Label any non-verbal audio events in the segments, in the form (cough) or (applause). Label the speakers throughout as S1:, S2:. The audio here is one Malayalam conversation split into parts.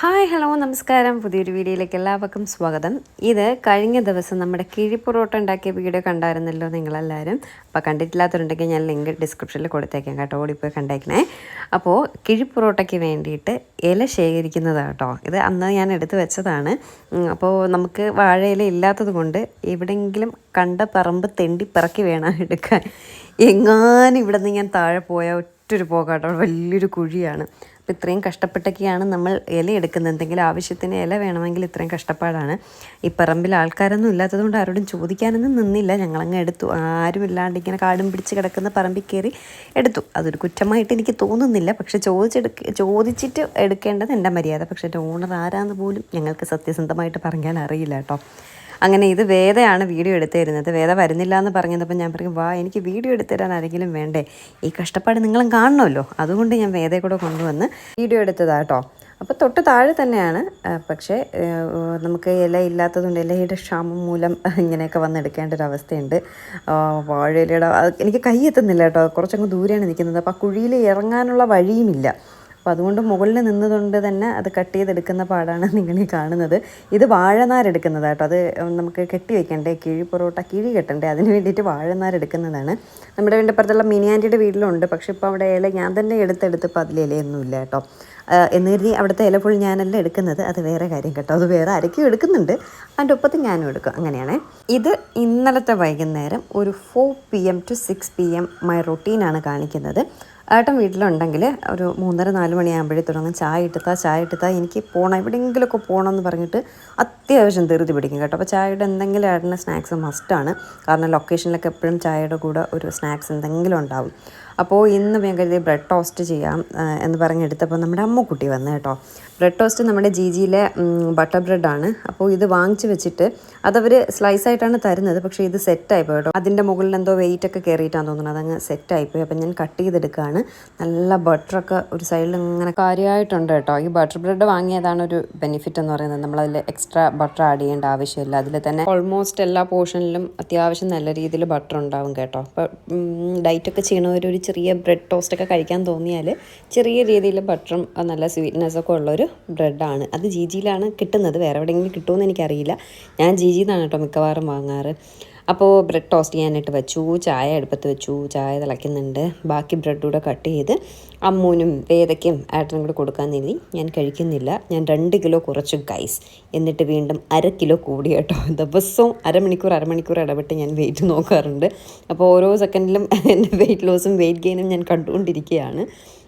S1: ഹായ് ഹലോ നമസ്കാരം. പുതിയൊരു വീഡിയോയിലേക്ക് എല്ലാവർക്കും സ്വാഗതം. ഇത് കഴിഞ്ഞ ദിവസം നമ്മുടെ കിഴിപ്പൊറോട്ട ഉണ്ടാക്കിയ വീഡിയോ കണ്ടായിരുന്നല്ലോ നിങ്ങളെല്ലാവരും. അപ്പോൾ കണ്ടിട്ടില്ലാത്തവരുണ്ടെങ്കിൽ ഞാൻ ലിങ്ക് ഡിസ്ക്രിപ്ഷനിൽ കൊടുത്തേക്കാം കേട്ടോ. ഓടിപ്പോയി കണ്ടേക്കണേ. അപ്പോൾ കിഴിപ്പൊറോട്ടയ്ക്ക് വേണ്ടിയിട്ട് ഇല ശേഖരിക്കുന്നതാണ് കേട്ടോ ഇത് അന്ന് ഞാൻ എടുത്തു വെച്ചതാണ്. അപ്പോൾ നമുക്ക് വാഴയില ഇല്ലാത്തത് കൊണ്ട് എവിടെയെങ്കിലും കണ്ട പറമ്പ് തെണ്ടി പിറക്കി വേണം എടുക്കാൻ. എങ്ങാനും ഇവിടെ നിന്ന് ഞാൻ താഴെ പോയാൽ ഒറ്റൊരു പോകാട്ടോ. വലിയൊരു കുഴിയാണ്. അപ്പോൾ ഇത്രയും കഷ്ടപ്പെട്ടൊക്കെയാണ് നമ്മൾ ഇല എടുക്കുന്നത്. എന്തെങ്കിലും ആവശ്യത്തിന് ഇല വേണമെങ്കിൽ ഇത്രയും കഷ്ടപ്പാടാണ്. ഈ പറമ്പിൽ ആൾക്കാരൊന്നും ഇല്ലാത്തതുകൊണ്ട് ആരോടും ചോദിക്കാനൊന്നും നിന്നില്ല. ഞങ്ങളങ്ങ് എടുത്തു. ആരും ഇല്ലാണ്ട് ഇങ്ങനെ കാടും പിടിച്ച് കിടക്കുന്ന പറമ്പിൽ കയറി എടുത്തു. അതൊരു കുറ്റമായിട്ട് എനിക്ക് തോന്നുന്നില്ല. പക്ഷെ ചോദിച്ചെടുക്ക ചോദിച്ചിട്ട് എടുക്കേണ്ടത് എന്റെ മര്യാദ. പക്ഷേ എന്റെ ഓണർ ആരാന്ന് പോലും ഞങ്ങൾക്ക് സത്യസന്ധമായിട്ട് പറഞ്ഞാൽ അറിയില്ല കേട്ടോ. അങ്ങനെ ഇത് വേദയാണ് വീഡിയോ എടുത്തിരുന്നത്. വേദ വരുന്നില്ല എന്ന് പറഞ്ഞതപ്പോൾ ഞാൻ പറയും വാ എനിക്ക് വീഡിയോ എടുത്തു തരാൻ ആരെങ്കിലും വേണ്ടേ? ഈ കഷ്ടപ്പാട് നിങ്ങളും കാണണമല്ലോ. അതുകൊണ്ട് ഞാൻ വേദയെ കൂടെ കൊണ്ടുവന്ന് വീഡിയോ എടുത്തതാട്ടോ അപ്പോൾ തൊട്ട് താഴെ തന്നെയാണ് പക്ഷേ നമുക്ക് ഇല ഇല്ലാത്തതുകൊണ്ട് ഇലയുടെ ക്ഷാമം മൂലം ഇങ്ങനെയൊക്കെ വന്നെടുക്കേണ്ട ഒരു അവസ്ഥയുണ്ട് വാഴയിലയുടെ എനിക്ക് കൈ എത്തുന്നില്ല കേട്ടോ കുറച്ചങ്ങ് ദൂരെയാണ് നിൽക്കുന്നത്. അപ്പോൾ ആ കുഴിയിൽ ഇറങ്ങാനുള്ള വഴിയുമില്ല. അപ്പോൾ അതുകൊണ്ട് മുകളിൽ നിന്നതുകൊണ്ട് തന്നെ അത് കട്ട് ചെയ്തെടുക്കുന്ന പാടാണ് നിങ്ങൾ ഈ കാണുന്നത്. ഇത് വാഴനാരെടുക്കുന്നത് കേട്ടോ. അത് നമുക്ക് കെട്ടി വെക്കണ്ടേ? കിഴി പൊറോട്ട കിഴി കെട്ടണ്ടേ? അതിന് വേണ്ടിയിട്ട് വാഴനാരെടുക്കുന്നതാണ്. നമ്മുടെ വീടിന്റെ പുറത്തുള്ള മിനി വീട്ടിലുണ്ട്. പക്ഷേ ഇപ്പോൾ അവിടെ ഇല ഞാൻ തന്നെ എടുത്തെടുത്ത് ഇപ്പോൾ അതിൽ ഇലയൊന്നുമില്ല കേട്ടോ. എന്ന് കരുതി അവിടുത്തെ ഇല ഫുൾ ഞാനല്ല എടുക്കുന്നത്? അത് വേറെ കാര്യം കേട്ടോ. അത് വേറെ ആരൊക്കെയും എടുക്കുന്നുണ്ട്. അതിന്റെ ഒപ്പത്തിൽ ഞാനും എടുക്കും. അങ്ങനെയാണ്. ഇത് ഇന്നലത്തെ വൈകുന്നേരം ഒരു four P M to six P M my റൊട്ടീനാണ് കാണിക്കുന്നത്. ഏട്ടൻ വീട്ടിലുണ്ടെങ്കിൽ ഒരു മൂന്നര നാല് മണിയാകുമ്പോഴേ തുടങ്ങും. ചായ ഇട്ടത്താ ചായ ഇട്ടത്താ. എനിക്ക് പോകണം എവിടെയെങ്കിലുമൊക്കെ പോകണം എന്ന് പറഞ്ഞിട്ട് അത്യാവശ്യം ധൃതി പിടിക്കും കേട്ടോ. അപ്പോൾ ചായയുടെ എന്തെങ്കിലും ഏട്ടന്റെ സ്നാക്സ് മസ്റ്റാണ് കാരണം ലൊക്കേഷനിലൊക്കെ എപ്പോഴും ചായയുടെ കൂടെ ഒരു സ്നാക്സ് എന്തെങ്കിലും ഉണ്ടാവും. അപ്പോൾ ഇന്ന് ഞാൻ കരുതി ബ്രെഡ് ടോസ്റ്റ് ചെയ്യാം എന്ന് പറഞ്ഞെടുത്തപ്പോൾ നമ്മുടെ അമ്മക്കുട്ടി വന്നു കേട്ടോ. ബ്രെഡ് ടോസ്റ്റ് നമ്മുടെ ജി ജിയിലെ ബട്ടർ ബ്രെഡാണ്. അപ്പോൾ ഇത് വാങ്ങിച്ച് വെച്ചിട്ട് അതവർ സ്ലൈസ് ആയിട്ടാണ് തരുന്നത് പക്ഷേ ഇത് സെറ്റായിപ്പോയി കേട്ടോ. അതിന്റെ മുകളിൽ എന്തോ വെയിറ്റ് ഒക്കെ കയറിയിട്ടാണ് തോന്നുന്നത് അതങ്ങ് സെറ്റായിപ്പോയി അപ്പം ഞാൻ കട്ട് ചെയ്തെടുക്കുകയാണ് നല്ല ബട്ടറൊക്കെ ഒരു സൈഡിൽ ഇങ്ങനെ കാര്യമായിട്ടുണ്ട് കേട്ടോ. ഈ ബട്ടർ ബ്രെഡ് വാങ്ങിയതാണ് ഒരു ബെനിഫിറ്റ് എന്ന് പറയുന്നത്. നമ്മളതിൽ എക്സ്ട്രാ ബട്ടർ ആഡ് ചെയ്യേണ്ട ആവശ്യമില്ല. അതിൽ തന്നെ ഓൾമോസ്റ്റ് എല്ലാ പോർഷനിലും അത്യാവശ്യം നല്ല രീതിയിൽ ബട്ടർ ഉണ്ടാവും കേട്ടോ. അപ്പോൾ ഡയറ്റൊക്കെ ചെയ്യണവർ ഒരു ചെറിയ ബ്രെഡ് ടോസ്റ്റൊക്കെ കഴിക്കാൻ തോന്നിയാൽ ചെറിയ രീതിയിൽ ബട്ടറും നല്ല സ്വീറ്റ്നെസ്സൊക്കെ ഉള്ളൊരു ബ്രെഡാണ് അത് ജി ജിയിലാണ് കിട്ടുന്നത്. വേറെ എവിടെയെങ്കിലും കിട്ടുമെന്ന് എനിക്കറിയില്ല. ഞാൻ ജി ജിന്നാണ് കേട്ടോ മിക്കവാറും വാങ്ങാറ്. അപ്പോൾ ബ്രെഡ് ടോസ്റ്റ് ചെയ്യാനായിട്ട് വെച്ചു ചായ അടുപ്പത്ത് വെച്ചു ചായ തിളയ്ക്കുന്നുണ്ട്. ബാക്കി ബ്രെഡ് കൂടെ കട്ട് ചെയ്ത് അമ്മൂനും വേദയ്ക്കും ഏട്ടനും കൂടെ കൊടുക്കാൻ നീതി ഞാൻ കഴിക്കുന്നില്ല. ഞാൻ രണ്ട് കിലോ കുറച്ചു ഗൈസ് എന്നിട്ട് വീണ്ടും അര കിലോ കൂടി കേട്ടോ. ദിവസവും അരമണിക്കൂർ അരമണിക്കൂർ ഇടപെട്ട് ഞാൻ വെയിറ്റ് നോക്കാറുണ്ട്. അപ്പോൾ ഓരോ സെക്കൻഡിലും എന്റെ വെയിറ്റ് ലോസും വെയിറ്റ് ഗെയിനും ഞാൻ കണ്ടുകൊണ്ടിരിക്കുകയാണ്.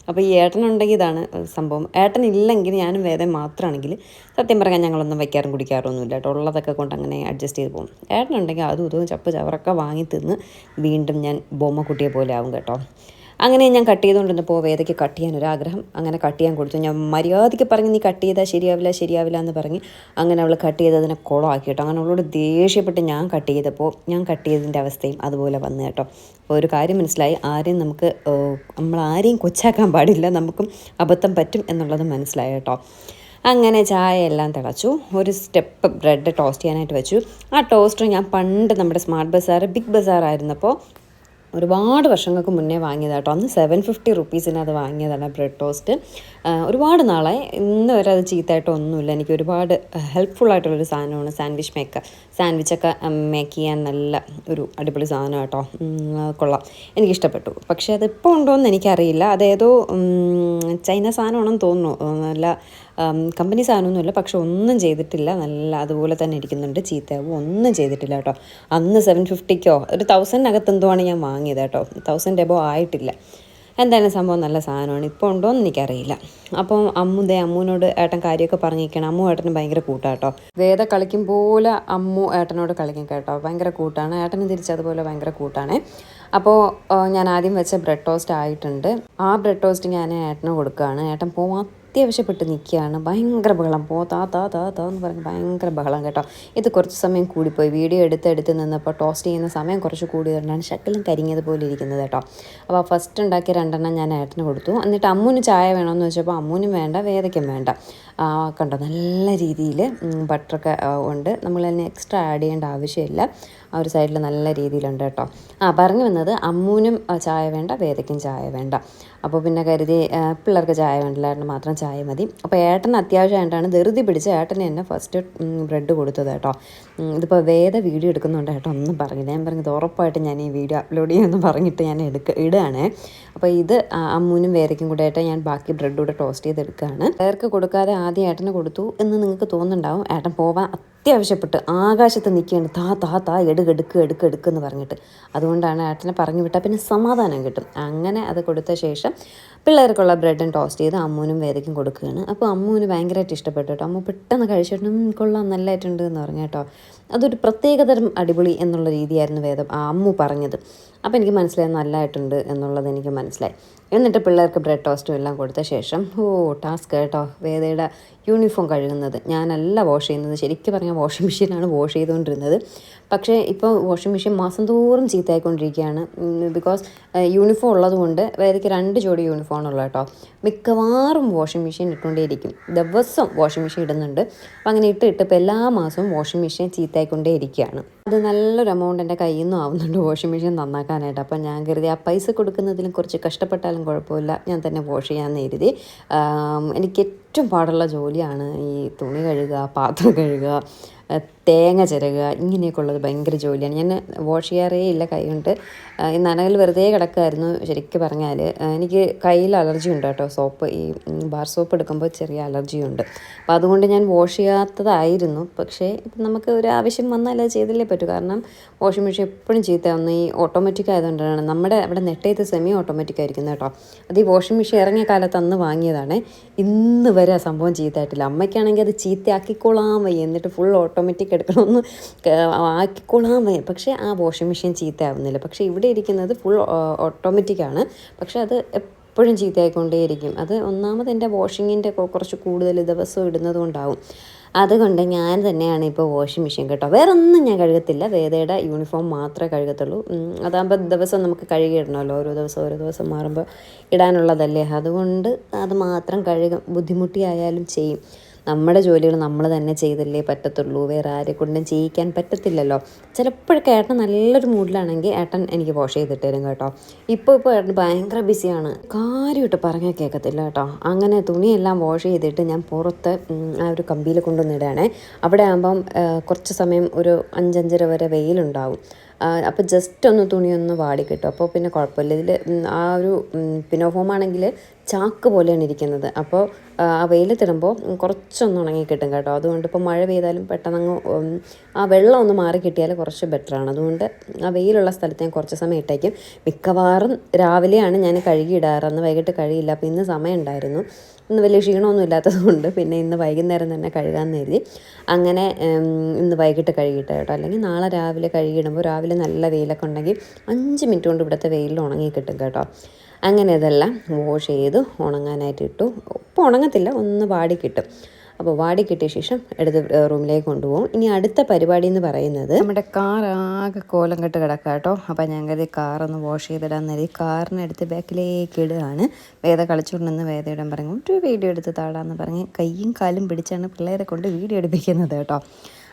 S1: അപ്പോൾ ഈ ഏട്ടനുണ്ടെങ്കിൽ ഇതാണ് സംഭവം. ഏട്ടൻ ഇല്ലെങ്കിൽ ഞാനും വേദം മാത്രമാണെങ്കിൽ സത്യം പറഞ്ഞാൽ ഞങ്ങളൊന്നും വയ്ക്കാറും കുടിക്കാറൊന്നുമില്ല കേട്ടോ. ഉള്ളതൊക്കെ കൊണ്ട് അങ്ങനെ അഡ്ജസ്റ്റ് ചെയ്ത് പോകും. ഏട്ടനുണ്ടെങ്കിൽ അതും ഇതും ചപ്പ് ചവറൊക്കെ വാങ്ങി തിന്ന് വീണ്ടും ഞാൻ ബൊമ്മക്കുട്ടിയെ പോലെ ആവും കേട്ടോ. അങ്ങനെ ഞാൻ കട്ട് ചെയ്തുകൊണ്ടിരുന്നപ്പോൾ വേദയ്ക്ക് കട്ട് ചെയ്യാൻ ഒരു ആഗ്രഹം അങ്ങനെ കട്ട് ചെയ്യാൻ കൊടുത്തു. ഞാൻ മര്യാദയ്ക്ക് പറഞ്ഞ് നീ കട്ട് ചെയ്താൽ ശരിയാവില്ല ശരിയാവില്ല എന്ന് പറഞ്ഞ് അങ്ങനെ അവൾ കട്ട് ചെയ്തതിനെ കുളമാക്കി കേട്ടോ. അങ്ങനെ അവളോട് ദേഷ്യപ്പെട്ട് ഞാൻ കട്ട് ചെയ്തപ്പോൾ ഞാൻ കട്ട് ചെയ്തതിന്റെ അവസ്ഥയും അതുപോലെ വന്നു കേട്ടോ. അപ്പോൾ ഒരു കാര്യം മനസ്സിലായി. ആരെയും നമുക്ക് നമ്മൾ ആരെയും കൊച്ചാക്കാൻ പാടില്ല. നമുക്കും അബദ്ധം പറ്റും എന്നുള്ളത് മനസ്സിലായി കേട്ടോ. അങ്ങനെ ചായ എല്ലാം തിളച്ചു. ഒരു സ്റ്റെപ്പ് ബ്രെഡ് ടോസ്റ്റ് ചെയ്യാനായിട്ട് വെച്ചു. ആ ടോസ്റ്റർ ഞാൻ പണ്ട് നമ്മുടെ സ്മാർട്ട് ബസാർ ബിഗ് ബസാർ ആയിരുന്നപ്പോൾ ഒരുപാട് വർഷങ്ങൾക്ക് മുന്നേ വാങ്ങിയതാണ് കേട്ടോ. അന്ന് സെവൻ ഫിഫ്റ്റി റുപ്പീസിന് അത് വാങ്ങിയതാണ് ബ്രെഡ് ടോസ്റ്റ് ഒരുപാട് നാളെ ഇന്ന് വരെ അത് ചീത്തയായിട്ട് ഒന്നുമില്ല. എനിക്ക് ഒരുപാട് ഹെൽപ്ഫുൾ സാധനമാണ് സാൻഡ്വിച്ച് മേക്കർ സാൻഡ്വിച്ചൊക്കെ മേക്ക് ചെയ്യാൻ നല്ല ഒരു അടിപൊളി സാധനം കേട്ടോ. കൊള്ളാം. എനിക്കിഷ്ടപ്പെട്ടു പക്ഷേ അത് ഇപ്പോൾ ഉണ്ടോ എന്ന് എനിക്കറിയില്ല. അതേതോ ചൈന സാധനമാണെന്ന് തോന്നുന്നു. നല്ല കമ്പനി സാധനമൊന്നുമില്ല. പക്ഷെ ഒന്നും ചെയ്തിട്ടില്ല. നല്ല അതുപോലെ തന്നെ ഇരിക്കുന്നുണ്ട്. ചീത്തയാവും. ഒന്നും ചെയ്തിട്ടില്ല കേട്ടോ. അന്ന് സെവൻ ഫിഫ്റ്റിക്കോ ഒരു തൗസൻഡിനകത്ത് എന്തോ ആണ് ഞാൻ വാങ്ങിയത് കേട്ടോ തൗസൻഡ് എബോ ആയിട്ടില്ല. എന്തായാലും സംഭവം നല്ല സാധനമാണ്. ഇപ്പോൾ ഉണ്ടോ എന്ന് എനിക്കറിയില്ല. അപ്പോൾ അമ്മു ദേ അമ്മുവിനോട് ഏട്ടൻ കാര്യമൊക്കെ പറഞ്ഞിരിക്കണം അമ്മു ഏട്ടന് ഭയങ്കര കൂട്ടാട്ടോ. വേദ കളിക്കും പോലെ അമ്മു ഏട്ടനോട് കളിക്കും കേട്ടോ. ഭയങ്കര കൂട്ടാണ്. ഏട്ടന് തിരിച്ചതുപോലെ ഭയങ്കര കൂട്ടാണ്. അപ്പോൾ ഞാൻ ആദ്യം വെച്ച ബ്രെഡ് ടോസ്റ്റ് ആയിട്ടുണ്ട്. ആ ബ്രെഡ് ടോസ്റ്റ് ഞാൻ ഏട്ടന് കൊടുക്കുകയാണ്. ഏട്ടൻ പോവാൻ അത്യാവശ്യപ്പെട്ട് നിൽക്കുകയാണ്. ഭയങ്കര ബഹളം. പോ താ താ താ താ എന്ന് പറഞ്ഞ് ഭയങ്കര ബഹളം കേട്ടോ. ഇത് കുറച്ച് സമയം കൂടിപ്പോയി. വീഡിയോ എടുത്ത് എടുത്ത് നിന്നപ്പോൾ ടോസ്റ്റ് ചെയ്യുന്ന സമയം കുറച്ച് കൂടിയതുകൊണ്ടാണ് ശക്കലും കരിഞ്ഞതുപോലെ ഇരിക്കുന്നത് കേട്ടോ. അപ്പോൾ ഫസ്റ്റ് ഉണ്ടാക്കിയ രണ്ടെണ്ണം ഞാൻ ഏട്ടന് കൊടുത്തു. എന്നിട്ട് അമ്മൂന് ചായ വേണമെന്ന് വെച്ചപ്പോൾ അമ്മൂനും വേണ്ട വേദയ്ക്കും വേണ്ട. കണ്ടോ? നല്ല രീതിയിൽ ബട്ടറൊക്കെ ഉണ്ട്. നമ്മൾ തന്നെ എക്സ്ട്രാ ആഡ് ചെയ്യേണ്ട ആവശ്യമില്ല. ആ ഒരു സൈഡിൽ നല്ല രീതിയിലുണ്ട് കേട്ടോ. ആ പറഞ്ഞു വന്നത് അമ്മൂനും ചായ വേണ്ട വേദയ്ക്കും ചായ വേണ്ട. അപ്പോൾ പിന്നെ കരുതി പിള്ളേർക്ക് ചായ വേണ്ടില്ലായിരുന്നു മാത്രം ചായ മതി. അപ്പോൾ ഏട്ടൻ അത്യാവശ്യമായിട്ടാണ് ധൃതി പിടിച്ച് ഏട്ടന് തന്നെ ഫസ്റ്റ് ബ്രെഡ് കൊടുത്തത് കേട്ടോ. ഇതിപ്പോൾ വേദ വീഡിയോ എടുക്കുന്നുണ്ട് കേട്ടോ. ഒന്നും പറഞ്ഞില്ല ഞാൻ പറഞ്ഞത് ഉറപ്പായിട്ട് ഞാൻ ഈ വീഡിയോ അപ്ലോഡ് ചെയ്യുമെന്ന് പറഞ്ഞിട്ട് ഞാൻ എടുക്ക ഇടുകയാണ്. അപ്പോൾ ഇത് അമ്മൂനും വേദയ്ക്കും കൂടെ ആയിട്ട് ഞാൻ ബാക്കി ബ്രെഡ് കൂടെ ടോസ്റ്റ് ചെയ്ത് ചെയ്തെടുക്കുകയാണ്. പിള്ളേർക്ക് കൊടുക്കാതെ ആദ്യം ഏട്ടന് കൊടുത്തു എന്ന് നിങ്ങൾക്ക് തോന്നുന്നുണ്ടാവും. ഏട്ടൻ പോവാൻ അത്യാവശ്യപ്പെട്ട് ആകാശത്ത് നിൽക്കുകയാണ്. താ താ താ എടുക്ക് എടുക്ക് എടുക്ക് എടുക്ക് എന്ന് പറഞ്ഞിട്ട്. അതുകൊണ്ടാണ് ഏട്ടനെ പറഞ്ഞു വിട്ടാൽ പിന്നെ സമാധാനം കിട്ടും. അങ്ങനെ അത് കൊടുത്ത ശേഷം പിള്ളേർക്കുള്ള ബ്രെഡും ടോസ്റ്റ് ചെയ്ത് അമ്മൂനും വേദയ്ക്കും കൊടുക്കുകയാണ്. അപ്പോൾ അമ്മൂന് ഭയങ്കരമായിട്ട് ഇഷ്ടപ്പെട്ടു കേട്ടോ. അമ്മ പെട്ടെന്ന് കഴിച്ചിട്ട് "ഉം, കൊള്ളാം നല്ലതായിട്ടുണ്ട് എന്ന് പറഞ്ഞു കേട്ടോ. അതൊരു പ്രത്യേകതരം അടിപൊളി എന്നുള്ള രീതിയായിരുന്നു വേദം ആ അമ്മു പറഞ്ഞത്. അപ്പോൾ എനിക്ക് മനസ്സിലായി നല്ലതായിട്ടുണ്ട് എന്നുള്ളത് എനിക്ക് മനസ്സിലായി. എന്നിട്ട് പിള്ളേർക്ക് ബ്രെഡ് ടോസ്റ്റും എല്ലാം കൊടുത്ത ശേഷം ഓ ടാസ്ക് കേട്ടോ. വേദയുടെ യൂണിഫോം കഴുകുന്നത്. ഞാനല്ല വാഷ് ചെയ്യുന്നത്. ശരിക്കും പറഞ്ഞാൽ വാഷിംഗ് മെഷീനാണ് വാഷ് ചെയ്തുകൊണ്ടിരുന്നത്. പക്ഷേ ഇപ്പോൾ വാഷിംഗ് മെഷീൻ മാസം തോറും ചീത്തയായിക്കൊണ്ടിരിക്കുകയാണ്. ബിക്കോസ് യൂണിഫോം ഉള്ളതുകൊണ്ട് വേദയ്ക്ക് രണ്ട് ജോഡി യൂണിഫോം ഉള്ളത് കേട്ടോ. മിക്കവാറും വാഷിംഗ് മെഷീൻ ഇട്ടുകൊണ്ടേയിരിക്കും. ദിവസം വാഷിംഗ് മെഷീൻ ഇടുന്നുണ്ട്. അപ്പം അങ്ങനെ ഇട്ട് ഇട്ട് ഇപ്പോൾ എല്ലാ മാസവും വാഷിംഗ് മെഷീൻ ചീത്തയായിക്കൊണ്ടേ ഇരിക്കുകയാണ് അത് നല്ലൊരു എമൗണ്ട് എന്റെ കയ്യിൽ നിന്നും ആവുന്നുണ്ട് വാഷിംഗ് മെഷീൻ നന്നാക്കാനായിട്ട്. അപ്പം ഞാൻ കരുതി ആ പൈസ കൊടുക്കുന്നതിലും കുറച്ച് കഷ്ടപ്പെട്ടാലും കുഴപ്പമില്ല. ഞാൻ തന്നെ വാഷ് ചെയ്യാമെന്ന് കരുതി. എനിക്ക് ഏറ്റവും പാടുള്ള ജോലിയാണ് ഈ തുണി കഴുകുക പാത്രം കഴുകുക. തേങ്ങ ചിരകുക ഇങ്ങനെയൊക്കെ ഉള്ളത് ഭയങ്കര ജോലിയാണ്. ഞാൻ വാഷ് ചെയ്യാറേ ഇല്ല കൈ കൊണ്ട്. ഈ നനകൽ വെറുതെ കിടക്കുമായിരുന്നു ശരിക്കും പറഞ്ഞാൽ എനിക്ക് കയ്യിൽ അലർജി ഉണ്ട് കേട്ടോ സോപ്പ്. ഈ ബാർ സോപ്പ് എടുക്കുമ്പോൾ ചെറിയ അലർജി ഉണ്ട്. അപ്പോൾ അതുകൊണ്ട് ഞാൻ വാഷ് ചെയ്യാത്തതായിരുന്നു. പക്ഷേ ഇപ്പം നമുക്ക് ഒരു ആവശ്യം വന്നാൽ അത് ചെയ്തല്ലേ പറ്റൂ. കാരണം വാഷിംഗ് മെഷീൻ എപ്പോഴും ചീത്തയാവുന്ന ഈ ഓട്ടോമാറ്റിക് ആയതുകൊണ്ടാണ്. നമ്മുടെ അവിടെ നെട്ടേത്ത് സെമി ഓട്ടോമാറ്റിക് ആയിരിക്കുന്നത് കേട്ടോ. അത് ഈ വാഷിംഗ് മെഷീൻ ഇറങ്ങിയ കാലത്ത് അന്ന് വാങ്ങിയതാണ്. ഇന്ന് വരെ ആ സംഭവം ചീത്തയായിട്ടില്ല. അമ്മയ്ക്കാണെങ്കിൽ അത് ചീത്തയാക്കിക്കോളാൻ വയ്യ. എന്നിട്ട് ഫുൾ ഓട്ടോമാറ്റിക് എടുക്കണമെന്ന് ആക്കിക്കൊള്ളാൻ പക്ഷേ ആ വാഷിംഗ് മെഷീൻ ചീത്തയാവുന്നില്ല. പക്ഷേ ഇവിടെ ഇരിക്കുന്നത് ഫുൾ ഓട്ടോമാറ്റിക് ആണ്. പക്ഷേ അത് എപ്പോഴും ചീത്തയായിക്കൊണ്ടേയിരിക്കും. അത് ഒന്നാമത് എന്റെ വാഷിങ്ങിന്റെ കുറച്ച് കൂടുതൽ ദിവസം ഇടുന്നത് കൊണ്ടാവും. അതുകൊണ്ട് ഞാൻ തന്നെയാണ് ഇപ്പോൾ വാഷിംഗ് മെഷീൻ കേട്ടോ. വേറെ ഒന്നും ഞാൻ കഴുകത്തില്ല. വേദയുടെ യൂണിഫോം മാത്രമേ കഴുകത്തുള്ളൂ. അതാകുമ്പോൾ ദിവസം നമുക്ക് കഴുകിയിടണമല്ലോ. ഓരോ ദിവസം ഓരോ ദിവസം മാറുമ്പോൾ ഇടാനുള്ളതല്ലേ? അതുകൊണ്ട് അത് മാത്രം കഴുകും ബുദ്ധിമുട്ടിയായാലും ചെയ്യും. നമ്മുടെ ജോലികൾ നമ്മൾ തന്നെ ചെയ്തല്ലേ പറ്റത്തുള്ളൂ. വേറെ ആരെ കൊണ്ടും ചെയ്യിക്കാൻ പറ്റത്തില്ലല്ലോ. ചിലപ്പോഴൊക്കെ ഏട്ടൻ നല്ലൊരു മൂഡിലാണെങ്കിൽ ഏട്ടൻ എനിക്ക് വാഷ് ചെയ്തിട്ട് തരും കേട്ടോ. ഇപ്പോൾ ഇപ്പോൾ ഏട്ടൻ ഭയങ്കര ബിസിയാണ്. കാര്യമായിട്ട് പറഞ്ഞാൽ കേൾക്കത്തില്ല കേട്ടോ. അങ്ങനെ തുണിയെല്ലാം വാഷ് ചെയ്തിട്ട് ഞാൻ പുറത്ത് ആ ഒരു കമ്പിയിൽ കൊണ്ടുവന്നിടുകയാണേ അവിടെ ആകുമ്പം കുറച്ച് സമയം ഒരു അഞ്ചഞ്ചര വരെ വെയിലുണ്ടാവും. അപ്പോൾ ജസ്റ്റ് ഒന്ന് തുണിയൊന്ന് വാടി കിട്ടും. അപ്പോൾ പിന്നെ കുഴപ്പമില്ല. ഇതിൽ ആ ഒരു പിനോഫോമാണെങ്കിൽ ചാക്ക് പോലെയാണ് ഇരിക്കുന്നത്. അപ്പോൾ ആ വെയിലത്തിടുമ്പോൾ കുറച്ചൊന്ന് ഉണങ്ങി കിട്ടും കേട്ടോ. അതുകൊണ്ട് ഇപ്പോൾ മഴ പെയ്താലും പെട്ടെന്ന് ആ വെള്ളം ഒന്ന് മാറി കിട്ടിയാൽ കുറച്ച് ബെറ്ററാണ് അതുകൊണ്ട് ആ വെയിലുള്ള സ്ഥലത്ത് ഞാൻ കുറച്ച് സമയം ഇട്ടേക്കും. മിക്കവാറും രാവിലെയാണ് ഞാൻ കഴുകിയിടാറ് അന്ന് വൈകിട്ട് കഴിയില്ല അപ്പോൾ ഇന്ന് സമയം ഉണ്ടായിരുന്നു. ഇന്ന് വലിയ ക്ഷീണമൊന്നും ഇല്ലാത്തതുകൊണ്ട് പിന്നെ ഇന്ന് വൈകുന്നേരം തന്നെ കഴുകാമെന്ന് കരുതി. അങ്ങനെ ഇന്ന് വൈകിട്ട് കഴുകിയിട്ട് കേട്ടോ. അല്ലെങ്കിൽ നാളെ രാവിലെ കഴുകിയിടുമ്പോൾ രാവിലെ നല്ല വെയിലൊക്കെ ഉണ്ടെങ്കിൽ അഞ്ച് മിനിറ്റ് കൊണ്ട് ഇവിടുത്തെ വെയിലിൽ ഉണങ്ങി കിട്ടും കേട്ടോ. അങ്ങനെ ഇതെല്ലാം വാഷ് ചെയ്ത് ഉണങ്ങാനായിട്ട് ഇട്ടു. ഇപ്പോൾ ഉണങ്ങത്തില്ല ഒന്ന് വാടി കിട്ടും. അപ്പോൾ വാടി കിട്ടിയ ശേഷം എടുത്ത് റൂമിലേക്ക് കൊണ്ടുപോകും. ഇനി അടുത്ത പരിപാടി എന്ന് പറയുന്നത് നമ്മുടെ കാർ ആകെ കോലം കെട്ട് കിടക്കുക കേട്ടോ. അപ്പോൾ ഞാൻ കരുതി കാറൊന്ന് വാഷ് ചെയ്തിടാൻ നേരി കാറിനെടുത്ത് ബാക്കിലേക്ക് ഇടുകയാണ്. വേദ കളിച്ചുകൊണ്ടെന്ന് വേദ ഇടാൻ പറഞ്ഞു ഒരു വീഡിയോ എടുത്ത് താടാന്ന് പറഞ്ഞ് കയ്യും കാലും പിടിച്ചാണ് പിള്ളേരെ കൊണ്ട് വീഡിയോ എടുപ്പിക്കുന്നത് കേട്ടോ.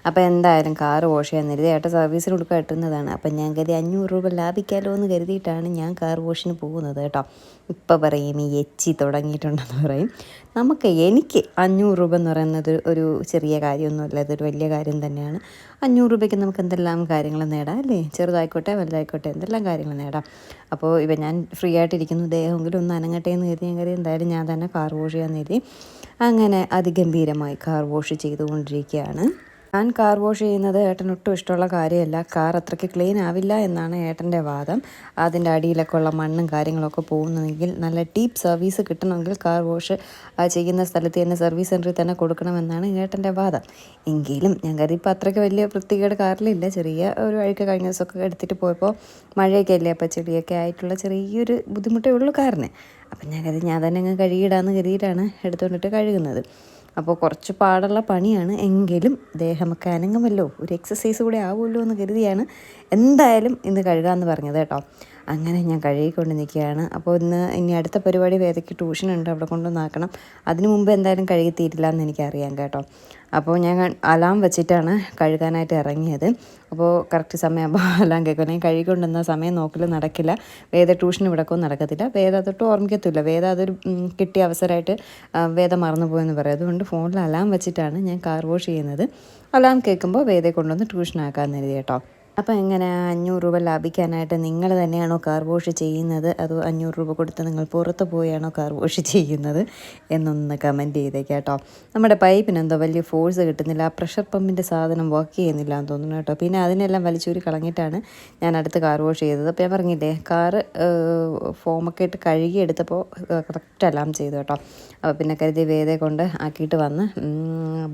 S1: അപ്പോൾ എന്തായാലും കാർ വാഷ് ചെയ്യാൻ നേരത്തെ ഏട്ട സർവീസിൽ കൊടുക്കാൻ കിട്ടുന്നതാണ്. അപ്പം ഞാൻ കരുതി അഞ്ഞൂറ് രൂപ ലാഭിക്കാമല്ലോ എന്ന് കരുതിയിട്ടാണ് ഞാൻ കാർ വാഷിന് പോകുന്നത് കേട്ടോ. ഇപ്പോൾ പറയും ഈ എച്ചി തുടങ്ങിയിട്ടുണ്ടെന്ന് പറയും. നമുക്ക് എനിക്ക് അഞ്ഞൂറ് രൂപ എന്ന് പറയുന്നത് ഒരു ചെറിയ കാര്യമൊന്നുമല്ല. ഇതൊരു വലിയ കാര്യം തന്നെയാണ്. അഞ്ഞൂറ് രൂപയ്ക്ക് നമുക്ക് എന്തെല്ലാം കാര്യങ്ങൾ നേടാം അല്ലേ? ചെറുതായിക്കോട്ടെ വലുതായിക്കോട്ടെ എന്തെല്ലാം കാര്യങ്ങൾ നേടാം? അപ്പോൾ ഇപ്പം ഞാൻ ഫ്രീ ആയിട്ടിരിക്കുന്നു. ദേഹമെങ്കിലും ഒന്ന് അനങ്ങട്ടെ എന്ന് കരുതി ഞാൻ കരുതി. എന്തായാലും ഞാൻ തന്നെ കാർ വാഷ് ചെയ്യാൻ കരുതി. അങ്ങനെ അതിഗംഭീരമായി കാർ വാഷ് ചെയ്തുകൊണ്ടിരിക്കുകയാണ്. ഞാൻ കാർ വാഷ് ചെയ്യുന്നത് ഏട്ടൻ ഒട്ടും ഇഷ്ടമുള്ള കാര്യമല്ല. കാർ അത്രയ്ക്ക് ക്ലീൻ ആവില്ല എന്നാണ് ഏട്ടന്റെ വാദം. അതിന്റെ അടിയിലൊക്കെ ഉള്ള മണ്ണും കാര്യങ്ങളൊക്കെ പോകുന്നതെങ്കിൽ നല്ല ഡീപ്പ് സർവീസ് കിട്ടണമെങ്കിൽ കാർ വാഷ് ചെയ്യുന്ന സ്ഥലത്ത് തന്നെ സർവീസ് സെന്ററിൽ തന്നെ കൊടുക്കണമെന്നാണ് ഏട്ടന്റെ വാദം. എങ്കിലും ഞാൻ കരുതി ഇപ്പോൾ അത്രയ്ക്ക് വലിയ വൃത്തികേട് കാറിലില്ല. ചെറിയ ഒരു അഴുക്ക് കഴിഞ്ഞ ദിവസമൊക്കെ എടുത്തിട്ട് പോയപ്പോൾ മഴയൊക്കെ അല്ലേ? അപ്പോൾ ചെടിയൊക്കെ ആയിട്ടുള്ള ചെറിയൊരു ബുദ്ധിമുട്ടേ ഉള്ളൂ കാറിന്. അപ്പം ഞാൻ കരുതി ഞാൻ തന്നെ അങ്ങ് കഴുകിയിടാമെന്ന് കരുതിയിട്ടാണ് എടുത്തുകൊണ്ടിട്ട് കഴുകുന്നത്. അപ്പോൾ കുറച്ച് പാടുള്ള പണിയാണ്. എങ്കിലും ദേഹമൊക്കെ അനങ്ങുമല്ലോ. ഒരു എക്സസൈസ് കൂടെ ആവുമല്ലോ എന്ന് കരുതിയാണ്. എന്തായാലും ഇന്ന് കഴുകാമെന്ന് പറഞ്ഞത് കേട്ടോ. അങ്ങനെ ഞാൻ കഴുകിക്കൊണ്ട് നിൽക്കുകയാണ്. അപ്പോൾ ഇന്ന് ഇനി അടുത്ത പരിപാടി വേദയ്ക്ക് ട്യൂഷൻ ഉണ്ട്. അവിടെ കൊണ്ടുവന്നാക്കണം അതിന് മുമ്പ് എന്തായാലും കഴുകി തീരില്ല എന്ന് എനിക്കറിയാം കേട്ടോ. അപ്പോൾ ഞാൻ അലാം വെച്ചിട്ടാണ് കഴുകാനായിട്ട് ഇറങ്ങിയത്. അപ്പോൾ കറക്റ്റ് സമയമാകുമ്പോൾ (laughs) അലാം കേൾക്കും. ഞാൻ കഴുകിക്കൊണ്ടുവന്ന സമയം നോക്കൽ നടക്കില്ല. വേദ ട്യൂഷൻ വിടക്കവും നടക്കത്തില്ല. വേദ അതൊട്ടും ഓർമ്മിക്കത്തില്ല വേദ അതൊരു കിട്ടിയ അവസരമായിട്ട് വേദ മറന്നു പോയെന്ന് പറയും. അതുകൊണ്ട് ഫോണിൽ അലാം വെച്ചിട്ടാണ് ഞാൻ കാർ വാഷ് ചെയ്യുന്നത്. അലാം കേൾക്കുമ്പോൾ വേദയെ കൊണ്ടുവന്ന് ട്യൂഷനാക്കാമെന്ന് എഴുതി കേട്ടോ. അപ്പോൾ എങ്ങനെ അഞ്ഞൂറ് രൂപ ലാഭിക്കാനായിട്ട് നിങ്ങൾ തന്നെയാണോ കാർ വാഷ് ചെയ്യുന്നത്? അതോ അഞ്ഞൂറ് രൂപ കൊടുത്ത് നിങ്ങൾ പുറത്ത് പോയാണോ കാർ വാഷ് ചെയ്യുന്നത്? എന്നൊന്ന് കമന്റ് ചെയ്തേ കേട്ടോ. നമ്മുടെ പൈപ്പിന് എന്തോ വലിയ ഫോഴ്സ് കിട്ടുന്നില്ല. ആ പ്രഷർ പമ്പിന്റെ സാധനം വർക്ക് ചെയ്യുന്നില്ല എന്ന് തോന്നുന്നു കേട്ടോ. പിന്നെ അതിനെല്ലാം വലിച്ചൂരി കളഞ്ഞിട്ടാണ് ഞാൻ അടുത്ത് കാർ വാഷ് ചെയ്തത്. അപ്പോൾ ഞാൻ പറഞ്ഞില്ലേ കാറ് ഫോമൊക്കെ ഇട്ട് കഴുകി എടുത്തപ്പോൾ കറക്റ്റ് എല്ലാം ചെയ്തു കേട്ടോ. അപ്പോൾ പിന്നെ കരുതി വേദയെ കൊണ്ട് ആക്കിയിട്ട് വന്ന്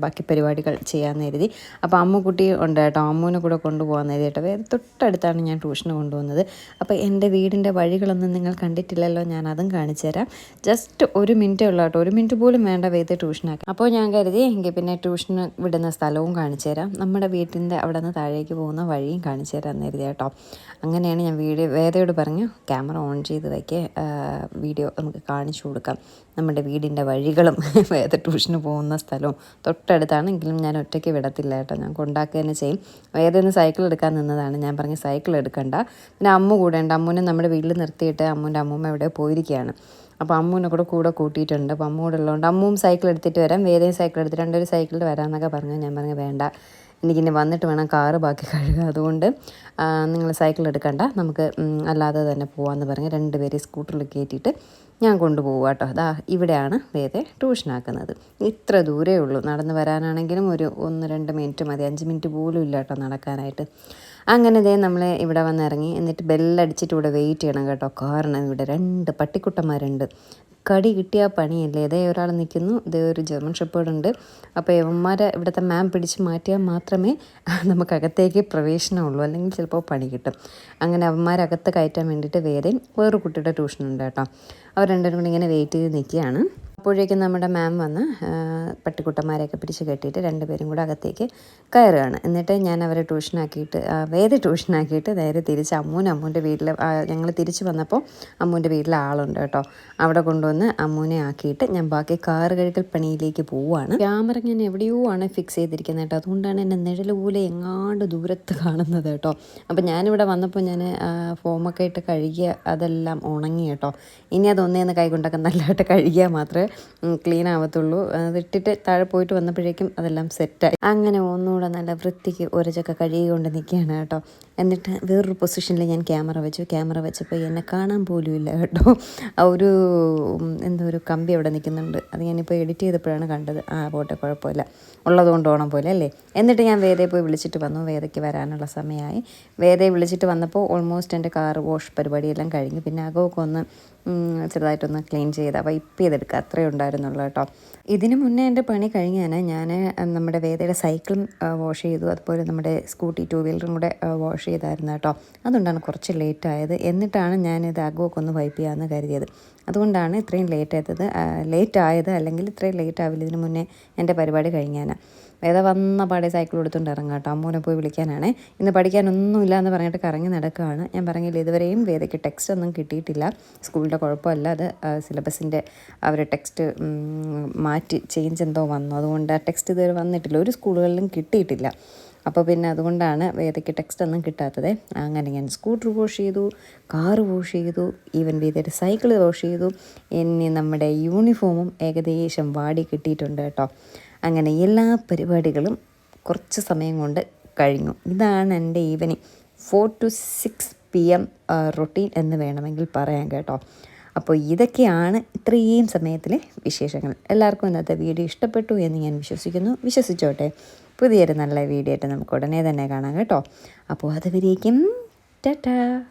S1: ബാക്കി പരിപാടികൾ ചെയ്യാമെന്ന് കരുതി. അപ്പോൾ അമ്മുക്കുട്ടി ഉണ്ട് കേട്ടോ. അമ്മുവിനെ കൂടെ കൊണ്ടുപോകാമെന്ന് കരുതി കേട്ടോ. അതായത് തൊട്ടടുത്താണ് ഞാൻ ട്യൂഷന് കൊണ്ടുപോകുന്നത്. അപ്പോൾ എന്റെ വീടിന്റെ വഴികളൊന്നും നിങ്ങൾ കണ്ടിട്ടില്ലല്ലോ ഞാൻ അതും കാണിച്ചു തരാം. ജസ്റ്റ് ഒരു മിനിറ്റേ ഉള്ളൂ കേട്ടോ. ഒരു മിനിറ്റ് പോലും വേണ്ട വേദ ട്യൂഷനാക്കാം അപ്പോൾ ഞാൻ കരുതി എങ്കിൽ പിന്നെ ട്യൂഷന് വിടുന്ന സ്ഥലവും കാണിച്ചു തരാം. നമ്മുടെ വീട്ടിന്റെ അവിടെ നിന്ന് താഴേക്ക് പോകുന്ന വഴിയും കാണിച്ചു തരാം എന്ന് കരുതി കേട്ടോ. അങ്ങനെയാണ് ഞാൻ വീഡിയോ വേദയോട് പറഞ്ഞു ക്യാമറ ഓൺ ചെയ്ത് വയ്ക്ക് വീഡിയോ നമുക്ക് കാണിച്ചു കൊടുക്കാം. നമ്മുടെ വീടിന്റെ വഴികളും (laughs) വേദ ട്യൂഷന് പോകുന്ന സ്ഥലവും തൊട്ടടുത്താണെങ്കിലും ഞാൻ ഒറ്റയ്ക്ക് വിടത്തില്ല കേട്ടോ. ഞാൻ കൊണ്ടാക്കുക തന്നെ ചെയ്യും. വേദ സൈക്കിൾ എടുക്കാൻ നിന്നതാണ് ഞാൻ പറഞ്ഞു സൈക്കിൾ എടുക്കണ്ട. പിന്നെ അമ്മ കൂടെ ഉണ്ട്. അമ്മൂനെ നമ്മുടെ വീട്ടിൽ നിർത്തിയിട്ട് അമ്മൂന്റെ അമ്മൂമ്മ എവിടെ പോയിരിക്കുകയാണ്. അപ്പോൾ അമ്മൂനെ കൂടെ കൂടെ കൂട്ടിയിട്ടുണ്ട്. അപ്പോൾ അമ്മ കൂടെ ഉള്ളതുകൊണ്ട് അമ്മൂം സൈക്കിൾ എടുത്തിട്ട് വരാം. വേദയും സൈക്കിൾ എടുത്തിട്ട് രണ്ടൊരു സൈക്കിളിൽ വരാമെന്നൊക്കെ പറഞ്ഞു ഞാൻ പറഞ്ഞു വേണ്ട. എനിക്കിനി വന്നിട്ട് വേണം കാറ് ബാക്കി കഴുകുക അതുകൊണ്ട് നിങ്ങൾ സൈക്കിൾ എടുക്കണ്ട. നമുക്ക് അല്ലാതെ തന്നെ പോകാമെന്ന് പറഞ്ഞ് രണ്ടുപേരെ സ്കൂട്ടറിൽ കയറ്റിയിട്ട് ഞാൻ കൊണ്ടുപോകുക കേട്ടോ. അതാ ഇവിടെയാണ് വേദെ ട്യൂഷനാക്കുന്നത്. ഇത്ര ദൂരേ ഉള്ളൂ. നടന്ന് വരാനാണെങ്കിലും ഒരു ഒന്ന് രണ്ട് മിനിറ്റ് മതി. അഞ്ച് മിനിറ്റ് പോലും ഇല്ല കേട്ടോ നടക്കാനായിട്ട്. അങ്ങനെ ദേ നമ്മൾ ഇവിടെ വന്നിറങ്ങി. എന്നിട്ട് ബെല്ലടിച്ചിട്ട് ഇവിടെ വെയിറ്റ് ചെയ്യണം കേട്ടോ. കാരണം ഇവിടെ രണ്ട് പട്ടിക്കുട്ടന്മാരുണ്ട്. കടി കിട്ടിയ പണിയല്ലേ? ഇതേ ഒരാൾ നിൽക്കുന്നു. ഇതേ ഒരു ജർമ്മൻ ഷെപ്പേർഡ് ഉണ്ട്. അപ്പോൾ യവന്മാരെ ഇവിടുത്തെ മാം പിടിച്ച് മാറ്റിയാൽ മാത്രമേ നമുക്ക് അകത്തേക്ക് പ്രവേശനമുള്ളൂ. അല്ലെങ്കിൽ ചിലപ്പോൾ പണി കിട്ടും. അങ്ങനെ അവന്മാരകത്ത് കയറ്റാൻ വേണ്ടിയിട്ട് വേറെയും വേറൊരു കുട്ടിയുടെ ട്യൂഷൻ ഉണ്ട് കേട്ടോ. അവർ രണ്ടുപേരും കൂടി ഇങ്ങനെ വെയിറ്റ് ചെയ്ത് നിൽക്കുകയാണ്. അപ്പോഴേക്കും നമ്മുടെ മാം വന്ന് പട്ടിക്കുട്ടന്മാരെയൊക്കെ പിടിച്ച് കെട്ടിയിട്ട് രണ്ടുപേരും കൂടെ അകത്തേക്ക് കയറുകയാണ്. എന്നിട്ട് ഞാൻ അവരെ ട്യൂഷനാക്കിയിട്ട് വേദ ട്യൂഷനാക്കിയിട്ട് നേരെ തിരിച്ച് അമ്മൂൻ അമ്മൂന്റെ വീട്ടിൽ ഞങ്ങൾ തിരിച്ച് വന്നപ്പോൾ അമ്മൂന്റെ വീട്ടിൽ ആളുണ്ട് കേട്ടോ. അവിടെ കൊണ്ടുവന്ന് അമ്മൂനെ ആക്കിയിട്ട് ഞാൻ ബാക്കി കാറ് കഴുകൽ പണിയിലേക്ക് പോവുകയാണ് ക്യാമറ ഞാൻ എവിടെയോ ആണ് ഫിക്സ് ചെയ്തിരിക്കുന്നത് കേട്ടോ. അതുകൊണ്ടാണ് എന്നെ നിഴൽ പോലെ എങ്ങാണ്ട് ദൂരത്ത് കാണുന്നത് കേട്ടോ. അപ്പം ഞാനിവിടെ വന്നപ്പോൾ ഞാൻ ഫോമൊക്കെ ഇട്ട് കഴുകിയ അതെല്ലാം ഉണങ്ങി കേട്ടോ. ഇനി അതൊന്നേന്ന് കൈകൊണ്ടൊക്കെ നല്ലതായിട്ട് കഴുകിയാൽ മാത്രമേ ക്ലീൻ ആവത്തുള്ളൂ. അതിട്ടിട്ട് താഴെ പോയിട്ട് വന്നപ്പോഴേക്കും അതെല്ലാം സെറ്റായി അങ്ങനെ ഒന്നുകൂടെ നല്ല വൃത്തിക്ക് ഒരച്ചൊക്കെ കഴുകിക്കൊണ്ട് നിൽക്കുകയാണ് കേട്ടോ. എന്നിട്ട് വേറൊരു പൊസിഷനിൽ ഞാൻ ക്യാമറ വെച്ചു. ക്യാമറ വെച്ചപ്പോൾ എന്നെ കാണാൻ പോലും ഇല്ല കേട്ടോ. ആ ഒരു എന്തോ ഒരു കമ്പി അവിടെ നിൽക്കുന്നുണ്ട്. അത് ഞാനിപ്പോൾ എഡിറ്റ് ചെയ്തപ്പോഴാണ് കണ്ടത്. ആ പോട്ടെ കുഴപ്പമില്ല. ഉള്ളതുകൊണ്ട് ഓണം പോലെ അല്ലേ? എന്നിട്ട് ഞാൻ വേദയെ പോയി വിളിച്ചിട്ട് വന്നു. വേദയ്ക്ക് വരാനുള്ള സമയമായി. വേദയെ വിളിച്ചിട്ട് വന്നപ്പോൾ ഓൾമോസ്റ്റ് എന്റെ കാർ വാഷ് പരിപാടിയെല്ലാം കഴിഞ്ഞു. പിന്നെ അകമൊക്കെ ഒന്ന് ചെറുതായിട്ടൊന്ന് ക്ലീൻ ചെയ്ത് വൈപ്പ് ചെയ്തെടുക്കുക. അത്രേ ഉണ്ടായിരുന്നുള്ളൂ കേട്ടോ. ഇതിന് മുന്നേ എന്റെ പണി കഴിഞ്ഞാൽ ഞാൻ നമ്മുടെ വേദയുടെ സൈക്കിളും വാഷ് ചെയ്തു. അതുപോലെ നമ്മുടെ സ്കൂട്ടി ടൂ വീലറും കൂടെ വാഷ് ചെയ്തായിരുന്നു കേട്ടോ. അതുകൊണ്ടാണ് കുറച്ച് ലേറ്റ് ആയത്. എന്നിട്ടാണ് ഞാനിത് അകമൊക്കെ ഒന്ന് വൈപ്പ് ചെയ്യാമെന്ന് കരുതിയത്. അതുകൊണ്ടാണ് ഇത്രയും ലേറ്റ് ആയത് ലേറ്റ് ആയത് അല്ലെങ്കിൽ ഇത്രയും ലേറ്റ് ആവില്ല ഇതിന് മുന്നേ എന്റെ പരിപാടി കഴിഞ്ഞാൽ വേദ വന്ന പാടെ സൈക്കിൾ എടുത്തുകൊണ്ട് ഇറങ്ങാം കേട്ടോ. അമ്മൂനെ പോയി വിളിക്കാനാണ്. ഇന്ന് പഠിക്കാനൊന്നുമില്ല എന്ന് പറഞ്ഞിട്ട് കറങ്ങി നടക്കുകയാണ്. ഞാൻ പറഞ്ഞില്ല ഇതുവരെയും വേദയ്ക്ക് ടെക്സ്റ്റ് ഒന്നും കിട്ടിയിട്ടില്ല. സ്കൂളിന്റെ കുഴപ്പമല്ല. അത് സിലബസിന്റെ അവർ ടെക്സ്റ്റ് മാറ്റി ചേഞ്ച് എന്തോ വന്നു. അതുകൊണ്ട് ആ ടെക്സ്റ്റ് ഇതുവരെ വന്നിട്ടില്ല. ഒരു സ്കൂളുകളിലും കിട്ടിയിട്ടില്ല. അപ്പോൾ പിന്നെ അതുകൊണ്ടാണ് വേദയ്ക്ക് ടെക്സ്റ്റ് ഒന്നും കിട്ടാത്തത്. അങ്ങനെ ഞാൻ സ്കൂട്ടർ വാഷ് ചെയ്തു കാറ് വാഷ് ചെയ്തു ഈവൻ വേദയുടെ സൈക്കിൾ വാഷ് ചെയ്തു. ഇനി നമ്മുടെ യൂണിഫോമും ഏകദേശം വാടി കിട്ടിയിട്ടുണ്ട് കേട്ടോ. അങ്ങനെ എല്ലാ പരിപാടികളും കുറച്ച് സമയം കൊണ്ട് കഴിഞ്ഞു. ഇതാണ് എന്റെ evening four to six PM M routine എന്ന് വേണമെങ്കിൽ പറയാം കേട്ടോ. അപ്പോൾ ഇതൊക്കെയാണ് ഇത്രയും സമയത്തിലെ വിശേഷങ്ങൾ. എല്ലാവർക്കും ഇന്നത്തെ വീഡിയോ ഇഷ്ടപ്പെട്ടു എന്ന് ഞാൻ വിശ്വസിക്കുന്നു. വിശ്വസിച്ചോട്ടെ. പുതിയൊരു നല്ല വീഡിയോ ആയിട്ട് നമുക്ക് ഉടനെ തന്നെ കാണാം കേട്ടോ. അപ്പോൾ അതുവരേക്കും ടാറ്റാ.